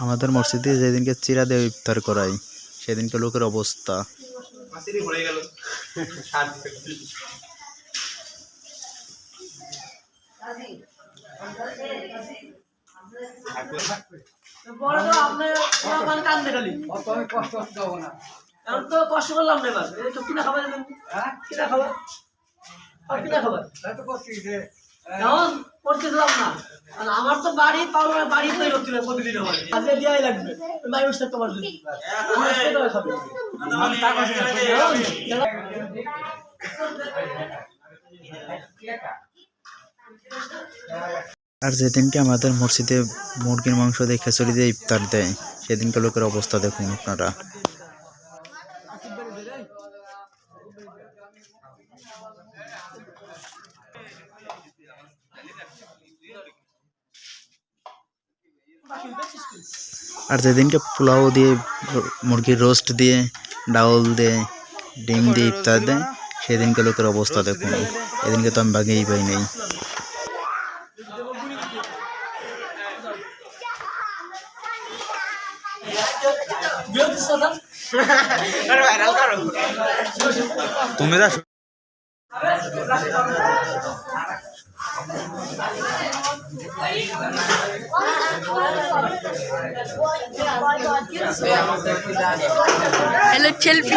আমাদের মসজিদে যেদিনকে চিরা দিয়ে ইফতার করাই সেদিনকে লোকের অবস্থা। কষ্ট দেবো না এখন তো কষ্ট করলাম না এবার কিনা খাবার হ্যাঁ? কিনা খাবার? আর কিনা খাবার? তাই তো করছি যে এখন করতেছিলাম না। আর আমার তো বাড়ি পাওয়ার বাড়ি প্রতিদিন আজকে দেওয়াই লাগবে। যেদিনকে আমাদের মসজিদে মুরগির মাংস দিয়ে খিচুড়ি দিয়ে ইফতার দেয় সেদিনকে লোকের অবস্থা দেখুন আপনারা। আর যেদিনকে পোলাও দিয়ে, মুরগির রোস্ট দিয়ে, ডাউল দিয়ে, ডিম দিয়ে ইফতার দেয়, সেদিনকে লোকের অবস্থা দেখুন। এদিনকে তো আমি বাগেই পাই নেই। বিরতি হ্যালো চেলপি